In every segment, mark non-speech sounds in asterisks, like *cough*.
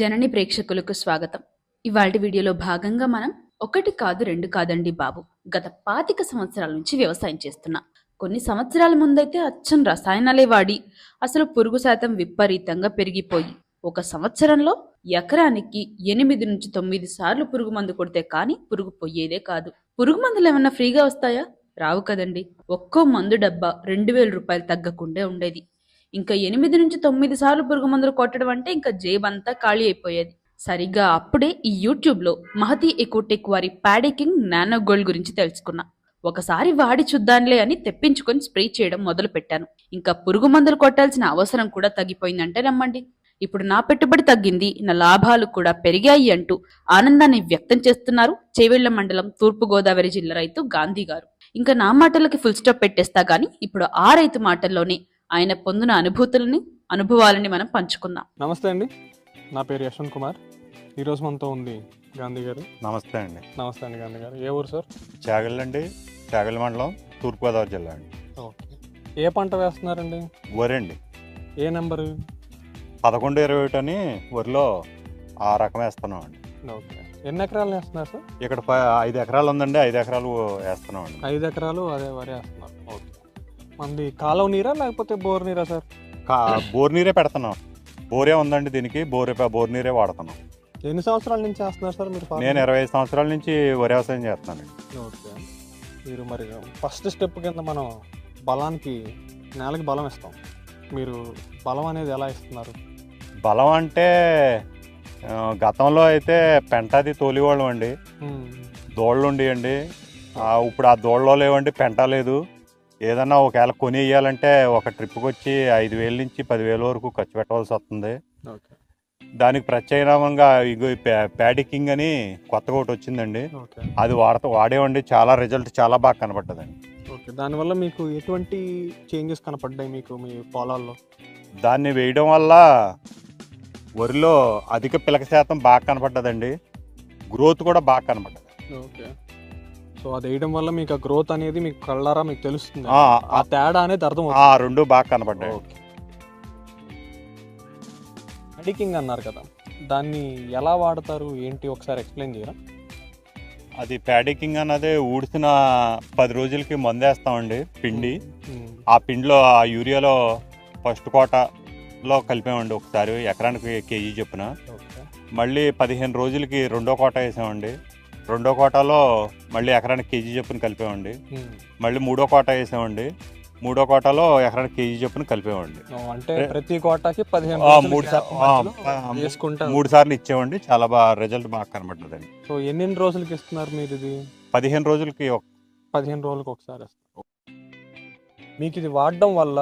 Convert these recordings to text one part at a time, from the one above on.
జనని ప్రేక్షకులకు స్వాగతం. ఇవాళ వీడియోలో భాగంగా మనం ఒకటి కాదు రెండు కాదండి బాబు. గత పాతిక సంవత్సరాల నుంచి వ్యవసాయం చేస్తున్నా. కొన్ని సంవత్సరాల ముందైతే అచ్చం రసాయనాలే వాడి అసలు పురుగు శాతం విపరీతంగా పెరిగిపోయి ఒక సంవత్సరంలో ఎకరానికి ఎనిమిది నుంచి తొమ్మిది సార్లు పురుగు మందు కొడితే కానీ పురుగు పోయేదే కాదు. పురుగు మందులు ఏమన్నా ఫ్రీగా వస్తాయా? రావు కదండి. ఒక్కో మందు డబ్బా రెండు వేల రూపాయలు తగ్గకుండా ఉండేది. ఇంకా ఎనిమిది నుంచి తొమ్మిది సార్లు పురుగు మందులు కొట్టడం అంటే ఇంకా జేబంతా ఖాళీ అయిపోయేది. సరిగ్గా అప్పుడే ఈ యూట్యూబ్లో మహతి ఎకోటెక్ వారి ప్యాడికింగ్ నానో గోల్డ్ గురించి తెలుసుకున్నా. ఒకసారి వాడి చూద్దాంలే అని తెప్పించుకొని స్ప్రే చేయడం మొదలు పెట్టాను ఇంకా పురుగు మందులు కొట్టాల్సిన అవసరం కూడా తగ్గిపోయిందంటే నమ్మండి. ఇప్పుడు నా పెట్టుబడి తగ్గింది నా లాభాలు కూడా పెరిగాయి అంటూ ఆనందాన్ని వ్యక్తం చేస్తున్నారు చేవెళ్ళ మండలం తూర్పు గోదావరి జిల్లా రైతు గాంధీ గారు. ఇంకా నా మాటలకి ఫుల్ స్టాప్ పెట్టేస్తా గానీ ఇప్పుడు ఆ రైతు మాటల్లోనే ఆయన పొందిన అనుభూతులని అనుభవాలని మనం పంచుకుందాం. నమస్తే అండి. నా పేరు యశ్వంత్ కుమార్. ఈరోజు మనతో ఉంది గాంధీ గారు. నమస్తే అండి. నమస్తే అండి గాంధీ గారు. ఏ ఊరు సార్? చాగళ్ళండి చాగళ్ళ మండలం తూర్పుగోదావరి జిల్లా అండి. ఓకే. ఏ పంట వేస్తున్నారండి? వరి అండి. ఏ నెంబరు? పదకొండు ఇరవై ఒకటి అని వరిలో ఆ రకం వేస్తున్నాం అండి. ఓకే. ఎన్ని ఎకరాలు వేస్తున్నారు సార్? ఇక్కడ ప- ఐదు ఎకరాలు ఉందండి. ఐదు ఎకరాలు వేస్తున్నాం అండి. ఐదు ఎకరాలు అదే వరి వేస్తున్నారు. ఓకే. మనది కాలువ నీరా లేకపోతే బోర్ నీరా సార్? కా- బోర్ నీరే పెడుతున్నాం. బోరే ఉందండి దీనికి బోరే బోర్ నీరే వాడుతున్నాం. ఎన్ని సంవత్సరాల నుంచి వేస్తున్నారు సార్ మీరు farming? నేను ఇరవై ఐదు సంవత్సరాల నుంచి వరి వ్యవసాయం చేస్తున్నానండి ఓకే. మీరు మరి ఫస్ట్ స్టెప్ కింద మనం బలానికి నేలకి బలం ఇస్తాం. మీరు బలం అనేది ఎలా ఇస్తున్నారు? బలం అంటే ఆ, గతంలో అయితే పెంటది తోలివాళ్ళం అండి. దోళ్ళు ఉండేయండి. ఆ, ఇప్పుడు ఆ దోళ్ళలో లేవండి పెంట లేదు. ఏదన్నా ఒకవేళ కొని ఇయ్యాలంటే ఒక ట్రిప్కి వచ్చి ఐదు వేల నుంచి పదివేల వరకు ఖర్చు పెట్టవలసి వస్తుంది. దానికి ప్రత్యామ్నాయంగా ఇగో ప్యాడికింగ్ అని కొత్తగా ఒకటి వచ్చిందండి. అది వాడతా వాడేవండి. చాలా రిజల్ట్ చాలా బాగా కనపడ్డదండి. ఓకే. దానివల్ల మీకు ఎటువంటి చేంజెస్ కనపడ్డాయి మీకు మీ పొలాల్లో? దాన్ని వేయడం వల్ల వరిలో అధిక పిలక శాతం బాగా కనపడ్డదండి. గ్రోత్ కూడా బాగా కనపడ్డది. ఓకే. సో అది వేయడం వల్ల మీకు ఆ గ్రోత్ అనేది మీకు కళ్ళారా మీకు తెలుస్తుంది. ఆ, ఆ తేడా అనేది అర్థం ఆ రెండు బాగా కనపడ్డాయి ఓకే. అడికింగ్ అన్నారు కదా దాన్ని ఎలా వాడతారు? ఏంటి? ఒకసారి ఎక్స్ప్లెయిన్ చేయరా? అది ప్యాడికింగ్ అన్నది ఊడిసిన పది రోజులకి మందేస్తామండి పిండి. ఉమ్, ఆ పిండిలో ఆ యూరియాలో ఫస్ట్ కోటలో కలిపామండి ఒకసారి ఎకరానికి కేజీ చొప్పున. ఓకే. మళ్ళీ పదిహేను రోజులకి రెండో కోట వేసామండి. రెండో కోటాలో మళ్ళీ ఎకరానికి కేజీ చొప్పున కలిపామండి ఉమ్, మళ్ళీ మూడో కోట వేసామండి మూడో కోటాలో ఎకరానికి కేజీ చొప్పున కలిపామండి ఓ, అంటే ప్రతి కోటాకి పదిహేను మూడు సా- gap ఆ, మధ్యలో ఆ, వేసుకుంటా. మూడు సార్లు ఇచ్చామండి చాలా బాగా రిజల్ట్ బాగా కనబడ్డదండి సో ఎన్ని రోజులకి ఇస్తున్నారు మీరు ఇది? పదిహేను రోజులకి పదిహేను రోజులకు ఒకసారి మీకు ఇది వాడడం వల్ల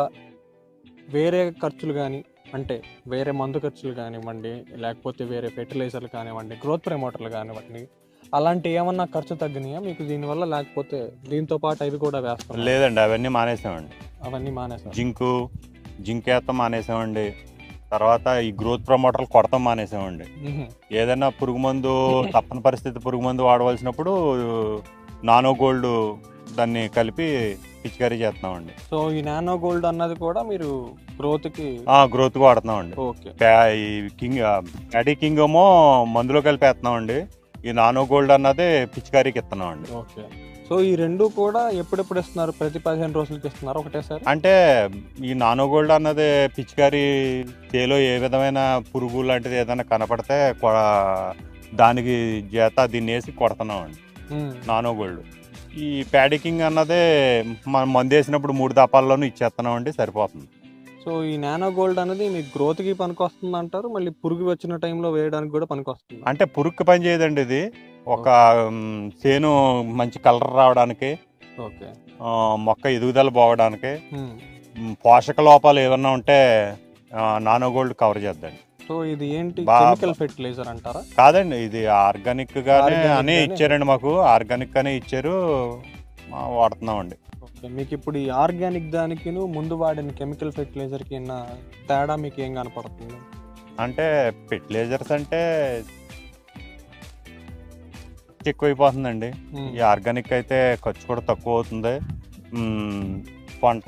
వేరే ఖర్చులు కానీ అంటే వేరే మందు ఖర్చులు కానివ్వండి లేకపోతే వేరే ఫెర్టిలైజర్లు కానివ్వండి గ్రోత్ ప్రమోటర్లు కానివ్వండి అలాంటి ఏమన్నా ఖర్చు తగ్గినాయా? మీకు దీనివల్ల లేకపోతే దీంతో పాటు అవి కూడా వేస్తాం లేదండి అవన్నీ మానేసామండి. అవన్నీ మానేసారు జింకు జింక్ వేస్తాం మానేసామండి. తర్వాత ఈ గ్రోత్ ప్రమోటర్లు కొడతాం మానేసామండి. ఏదైనా పురుగు మందు *laughs* తప్పని పరిస్థితి పురుగు మందు వాడవలసినప్పుడు నానో గోల్డ్ దాన్ని కలిపి పిచికారీ చేస్తున్నామండి. సో ఈ నానో గోల్డ్ అన్నది కూడా మీరు గ్రోత్ వాడుతున్నామండి. ఓకే. ప్యా- ఈ కింగ్ ప్యాడీ కింగ్ ఏమో మందులో కలిపి వేస్తున్నామండి ఈ నానో గోల్డ్ అన్నది పిచికారీకి ఇస్తున్నామండి ఓకే. సో ఈ రెండు కూడా ఎప్పుడెప్పుడు ఇస్తున్నారు? ప్రతి పదిహేను రోజులకి ఇస్తున్నారు ఒకటేసారి అంటే ఈ నానో గోల్డ్ అన్నది పిచికారీ చేలో ఏ విధమైన పురుగు లాంటిది ఏదైనా కనపడితే కొ- దానికి చేత దీన్ని వేసి కొడుతున్నామండి ఉమ్. Nano gold. ఈ ప్యాడికింగ్ అన్నదే మనం మందు వేసినప్పుడు మూడు దపాల్లోనూ ఇచ్చేస్తున్నామండి సరిపోతుంది. సో ఈ నానో గోల్డ్ అనేది మీ గ్రోత్కి పనికి వస్తుంది అంటారు మళ్ళీ పురుగు వచ్చిన టైంలో వేయడానికి కూడా పనికి వస్తుంది అంటే పురుగుకి పని చేయదండి ఇది. ఒక చేను మంచి కలర్ రావడానికి ఓకే. మొక్క ఎదుగుదల పోవడానికి పోషక లోపాలు ఏమన్నా ఉంటే నానో గోల్డ్ కవర్ చేద్దండి. సో ఇది ఏంటి? కెమికల్ ఫెర్టిలైజర్ అంటారా? కాదండి ఇది ఆర్గానిక్ గానే అని. ఇచ్చారండి మాకు. ఆర్గానిక్ గానే ఇచ్చారు వాడుతున్నామండి. ఓకే మీకు ఇప్పుడు ఈ ఆర్గానిక్ దానికి ముందు వాడిన కెమికల్ ఫెర్టిలైజర్కి ఉన్న తేడా మీకు ఏం కనపడుతుంది? అంటే ఫెర్టిలైజర్స్ అంటే ఎక్కువైపోతుందండి. ఈ ఆర్గానిక్ అయితే ఖర్చు కూడా తక్కువ అవుతుంది. పంట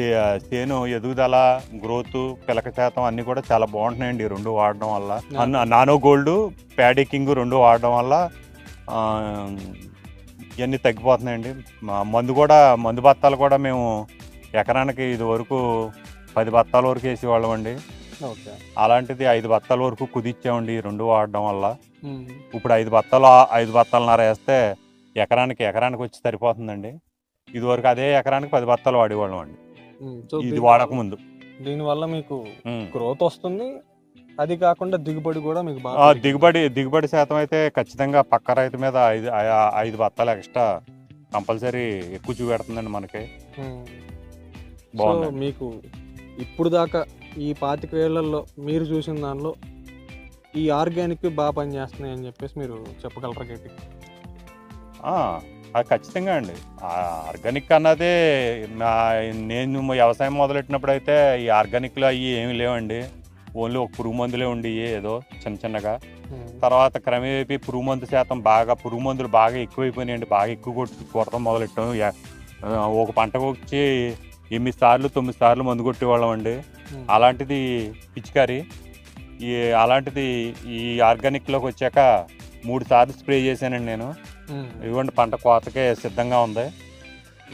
చే- చేను ఎదుగుదల గ్రోత్ పిలక శాతం అన్నీ కూడా చాలా బాగుంటున్నాయండి ఈ రెండు వాడడం వల్ల. అన్న- నానో గోల్డ్ ప్యాడీ కింగ్ రెండు వాడడం వల్ల ఇవన్నీ తగ్గిపోతున్నాయండి. మా మందు కూడా మందు బత్తాలు కూడా మేము ఎకరానికి ఇది వరకు పది బత్తాల వరకు వేసేవాళ్ళం అండి. అలాంటిది ఐదు బత్తాల వరకు కుదిచ్చామండి ఈ రెండు వాడడం వల్ల. ఇప్పుడు ఐదు బత్తాలు ఐదు బత్తాలన్నర వేస్తే ఎకరానికి ఎకరానికి వచ్చి సరిపోతుందండి. ఇది వరకు అదే ఎకరానికి పది బత్తాలు వాడేవాళ్ళం అండి. ఇది దీని- వాడక ముందు దీనివల్ల మీకు. గ్రోత్ వస్తుంది అది కాకుండా దిగుబడి కూడా మీకు బాగా దిగుబడి దిగుబడి శాతం అయితే ఖచ్చితంగా పక్క రైతు మీద ఐదు ఐదు బత్తాలు ఎక్స్ట్రా కంపల్సరీ ఎక్కువ చూపెడుతుందండి మనకి. బాగుందండి. మీకు ఇప్పుడు దాకా ఈ పాతిక వేళ్ళలో మీరు చూసిన దానిలో ఈ ఆర్గానిక్ బాగా పనిచేస్తున్నాయి అని చెప్పేసి మీరు చెప్పగలరా గట్టి అది ఖచ్చితంగా అండి. ఆర్గానిక్ అన్నదే నా నేను వ్యవసాయం మొదలెట్టినప్పుడు అయితే ఈ ఆర్గానిక్లో అవి ఏమి లేవండి. ఓన్లీ ఒక పురుగు మందులే ఉండి ఏదో చిన్న చిన్నగా. తర్వాత క్రమేపీ పురుగు మందు శాతం బాగా పురుగు మందులు బాగా ఎక్కువైపోయినాయండి బాగా ఎక్కువ కొట్టి కొడతాం మొదలెట్టాం. ఒక పంటకు వచ్చి ఎనిమిది సార్లు తొమ్మిది సార్లు మందు కొట్టేవాళ్ళం అండి అలాంటిది పిచికారి ఈ అలాంటిది ఈ ఆర్గానిక్లోకి వచ్చాక మూడు సార్లు స్ప్రే చేశానండి నేను. ఇవ్వండి పంట కోతకే సిద్ధంగా ఉంది.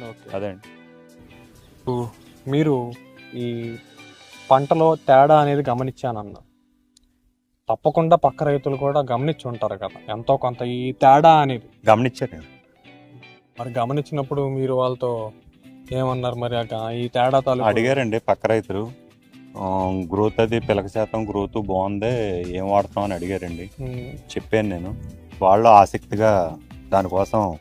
ఓకే. అదండి మీరు ఈ పంటలో తేడా అనేది గమనించానన్న. తప్పకుండా పక్క రైతులు కూడా గమనించి ఉంటారు కదా. ఎంతో కొంత ఈ తేడా అనేది. గమనించాను మరి గమనించినప్పుడు మీరు వాళ్ళతో ఏమన్నారు మరి ఆ గా- ఈ తేడా తాలూకు? అడిగారండి పక్క రైతులు. గ్రోత్ అది పిలక శాతం గ్రోత్ బాగుంది ఏం వాడతాం అని అడిగారండి. ఉమ్, చెప్పాను నేను. వాళ్ళు ఆసక్తిగా దానికోసం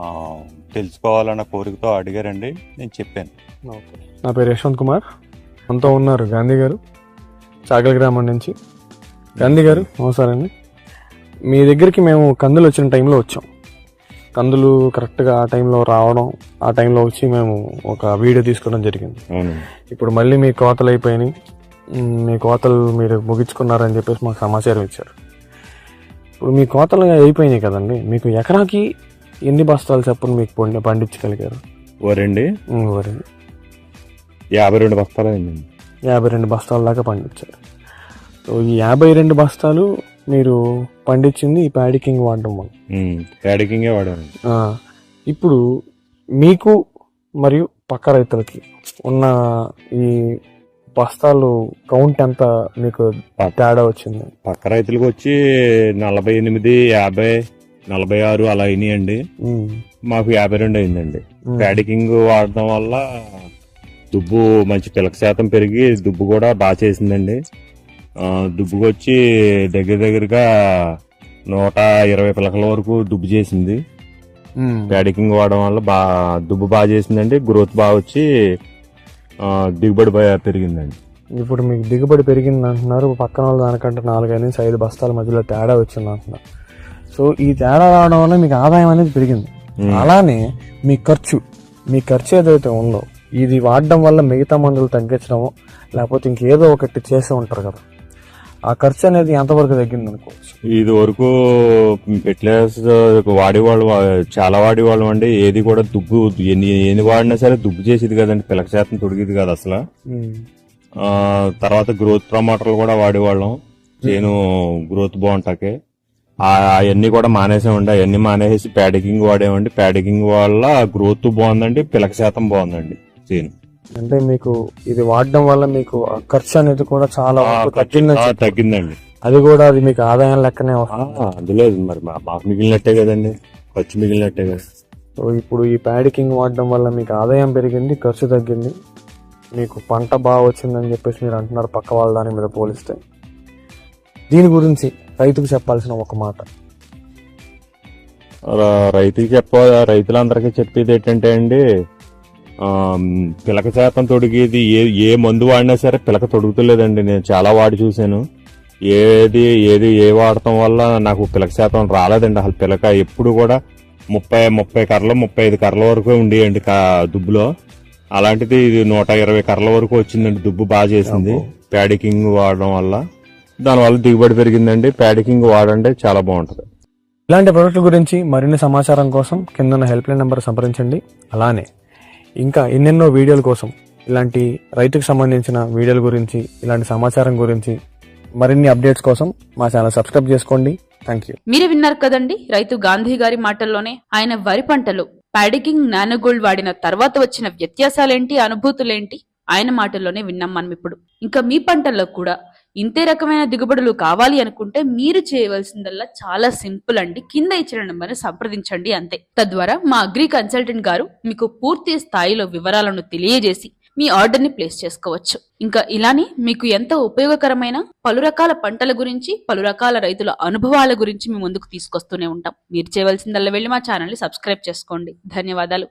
ఆ, తెలుసుకోవాలన్న కోరికతో అడిగారండి. నేను చెప్పాను. ఓకే. నా పేరు యశ్వంత్ కుమార్. అంతా ఉన్నారు గాంధీ గారు చాగల గ్రామం నుంచి. గాంధీ గారు నమస్కారం అండి మీ దగ్గరికి మేము కందులు వచ్చిన టైంలో వచ్చాం. కందులు కరెక్ట్గా ఆ టైంలో రావడం ఆ టైంలో వచ్చి మేము ఒక వీడియో తీసుకోవడం జరిగింది. ఇప్పుడు మళ్ళీ మీ కోతలు అయిపోయినాయి. మ్, కోతలు మీరు ముగించుకున్నారని చెప్పేసి మాకు సమాచారం ఇచ్చారు. ఇప్పుడు మీ కోతలు అయిపోయినాయి కదండి మీకు ఎకరాకి ఎన్ని బస్తాలు చెప్పని మీకు పండి పండించగలిగారు? వరండి మ్, వరి యాభై రెండు బస్తాలు అయిందండి. యాభై రెండు బస్తాల దాకా పండించారు. సో ఈ యాభై రెండు బస్తాలు మీరు పండించింది ఈ ప్యాడీ కింగ్ వాడడం వల్ల. ప్యాడికింగే వాడానండి ఆ, ఇప్పుడు మీకు మరియు పక్క రైతులకి ఉన్న ఈ బస్తాలు కౌంట్ ఎంత మీకు తేడా వచ్చింది? పక్క రైతులకు వచ్చి నలభై ఎనిమిది యాభై నలభై ఆరు అలా అయినాయండి. మాకు యాభై రెండు అయిందండి. ప్యాడికింగ్ వాడడం వల్ల దుబ్బు మంచి పిలక శాతం పెరిగి దుబ్బు కూడా బాగా చేసిందండి. దుబ్బుకి వచ్చి దగ్గర దగ్గరగా నూట ఇరవై పిలకల వరకు దుబ్బు చేసింది. ప్యాడికింగ్ వాడడం వల్ల బాగా దుబ్బు బాగా చేసిందండి. గ్రోత్ బాగా వచ్చి దిగుబడి బాగా పెరిగిందండి. ఇప్పుడు మీకు దిగుబడి పెరిగింది అంటున్నారు. పక్కన వాళ్ళ దానికంటే నాలుగైదు నుంచి ఐదు బస్తాల మధ్యలో తేడా వచ్చింది అంటున్నారు. సో ఈ తేడా రావడం వల్ల మీకు ఆదాయం అనేది పెరిగింది. అలానే మీ ఖర్చు మీ ఖర్చు ఏదైతే ఉందో ఇది వాడడం వల్ల మిగతా మందులు తగ్గించడమో లేకపోతే ఇంకేదో ఒకటి చేసే ఉంటారు కదా. ఆ ఖర్చు అనేది ఎంతవరకు తగ్గింది అనుకోవచ్చు ఇది వరకు ఫెర్టిలైజర్స్ వాడేవాళ్ళు చాలా వాడేవాళ్ళం అండి. ఏది కూడా దుబ్బు ఎన్ని ఎన్ని వాడినా సరే దుబ్బు చేసేది కదండి. పిలక శాతం తొడిగేది కాదు అసలు. తర్వాత గ్రోత్ ప్రమోటర్లు కూడా వాడేవాళ్ళం చేను గ్రోత్ బాగుంటాకే. అవన్నీ కూడా మానేసామండి. అవన్నీ మానేసి ప్యాడికింగ్ వాడేమండి. ప్యాడికింగ్ వల్ల గ్రోత్ బాగుందండి పిలక శాతం బాగుందండి. చేను అంటే మీకు ఇది వాడడం వల్ల మీకు ఖర్చు అనేది కూడా చాలా వరకు తగ్గిందని చెప్పారు. తగ్గిందండి. అది కూడా అది మీకు ఆదాయం లెక్కనే ఆ, వస్తుంది. అందులో మరి మా- మాకు మిగిలినట్టే కదండి ఖర్చు మిగిలినట్టే కదా. సో ఇప్పుడు ఈ ప్యాడికింగ్ వాడడం వల్ల మీకు ఆదాయం పెరిగింది ఖర్చు తగ్గింది మీకు పంట బాగా వచ్చిందని చెప్పేసి మీరు అంటున్నారు పక్క వాళ్ళ దాని మీద పోలిస్తే. దీని గురించి రైతుకు చెప్పాల్సిన ఒక మాట. ర- రైతుకి చెప్ప రైతులందరికీ చెప్పేది ఏంటంటే అండి పిలక శాతం తొడిగేది ఏ ఏ మందు వాడినా సరే పిలక తొడుగుతలేదండి. నేను చాలా వాడి చూశాను. ఏది ఏది ఏ వాడటం వల్ల నాకు పిలక శాతం రాలేదండి. అసలు పిలక ఎప్పుడు కూడా ముప్పై ముప్పై కర్రలు ముప్పై ఐదు కర్రల వరకు ఉండేయండి కా- దుబ్బులో. అలాంటిది ఇది నూట ఇరవై కర్రల వరకు వచ్చిందండి దుబ్బు బాగా చేసింది. ప్యాడికింగ్ వాడడం వల్ల. దానివల్ల దిగుబడి పెరిగిందండి. ప్యాడికింగ్ వాడండి చాలా బాగుంటుంది. ఇలాంటి ప్రోడక్ట్ గురించి మరిన్ని సమాచారం కోసం కింద హెల్ప్ లైన్ నెంబర్ సంప్రదించండి. అలానే ఇంకా ఎన్నెన్నో వీడియోల కోసం ఇలాంటి రైతుకు సంబంధించిన వీడియోల గురించి ఇలాంటి సమాచారం గురించి మరిన్ని అప్డేట్స్ కోసం మా ఛానల్ సబ్స్క్రైబ్ చేసుకోండి. థ్యాంక్ యూ మీరే విన్నారు కదండి రైతు గాంధీ గారి మాటల్లోనే ఆయన వరి పంటలు ప్యాడికింగ్ నానగోల్డ్ వాడిన తర్వాత వచ్చిన వ్యత్యాసాలేంటి అనుభూతులేంటి ఆయన మాటల్లోనే విన్నాం మనం ఇప్పుడు. ఇంకా మీ పంటల్లో కూడా ఇంతే రకమైన దిగుబడులు కావాలి అనుకుంటే మీరు చేయవలసిందల్లా చాలా సింపుల్ అండి. కింద ఇచ్చిన నెంబర్ని సంప్రదించండి అంతే. తద్వారా మా అగ్రి కన్సల్టెంట్ గారు మీకు పూర్తి స్థాయిలో వివరాలను తెలియజేసి మీ ఆర్డర్ని ప్లేస్ చేసుకోవచ్చు. ఇంకా ఇలానే మీకు ఎంత ఉపయోగకరమైన పలు రకాల పంటల గురించి పలు రకాల రైతుల అనుభవాల గురించి మీ ముందుకు తీసుకొస్తూనే ఉంటాం. మీరు చేయవలసిందల్లా వెళ్ళి మా ఛానల్ని సబ్స్క్రైబ్ చేసుకోండి. ధన్యవాదాలు.